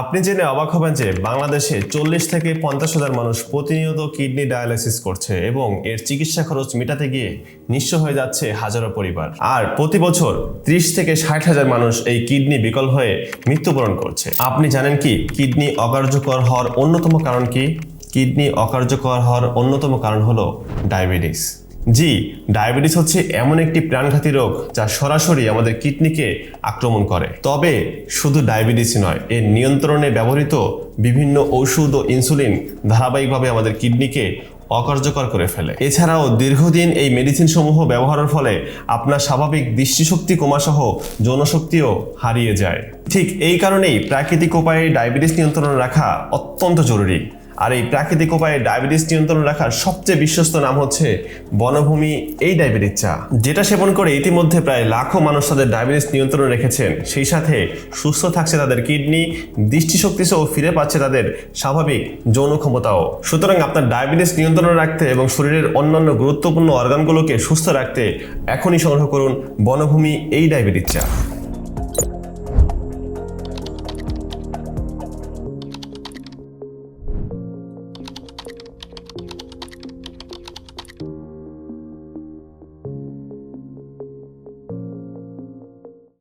আপনি জেনে অবাক হবেন যে বাংলাদেশে চল্লিশ থেকে পঞ্চাশ হাজার মানুষ প্রতিনিয়ত কিডনি ডায়ালিসিস করছে এবং এর চিকিৎসা খরচ মেটাতে গিয়ে নিঃস্ব হয়ে যাচ্ছে হাজারো পরিবার। আর প্রতি বছর ত্রিশ থেকে ষাট হাজার মানুষ এই কিডনি বিকল হয়ে মৃত্যুবরণ করছে। আপনি জানেন কি কিডনি অকার্যকর হওয়ার অন্যতম কারণ কি? কিডনি অকার্যকর হওয়ার অন্যতম কারণ হলো ডায়াবেটিস। জি, ডায়াবেটিস হচ্ছে এমন একটি প্রাণঘাতী রোগ যা সরাসরি আমাদের কিডনিকে আক্রমণ করে। তবে শুধু ডায়াবেটিস নয়, এর নিয়ন্ত্রণে ব্যবহৃত বিভিন্ন ঔষধ ও ইনসুলিন ধারাবাহিকভাবে আমাদের কিডনিকে অকার্যকর করে ফেলে। এছাড়াও দীর্ঘদিন এই মেডিসিন সমূহ ব্যবহারের ফলে আপনার স্বাভাবিক দৃষ্টিশক্তি কমাসহ যৌনশক্তিও হারিয়ে যায়। ঠিক এই কারণেই প্রাকৃতিক উপায়ে ডায়াবেটিস নিয়ন্ত্রণ রাখা অত্যন্ত জরুরি। আর এই প্রাকৃতিক উপায়ে ডায়াবেটিস নিয়ন্ত্রণ রাখার সবচেয়ে বিশ্বস্ত নাম হচ্ছে বনভূমি এই ডায়াবেটিস চা। যেটা সেবন করে ইতিমধ্যে প্রায় লাখো মানুষ তাদের ডায়াবেটিস নিয়ন্ত্রণে রেখেছেন। সেই সাথে সুস্থ থাকছে তাদের কিডনি, দৃষ্টিশক্তি সহ ফিরে পাচ্ছে তাদের স্বাভাবিক যৌন ক্ষমতাও। সুতরাং আপনার ডায়াবেটিস নিয়ন্ত্রণে রাখতে এবং শরীরের অন্যান্য গুরুত্বপূর্ণ অর্গানগুলোকে সুস্থ রাখতে এখনই সংগ্রহ করুন বনভূমি এই ডায়াবেটিস চা।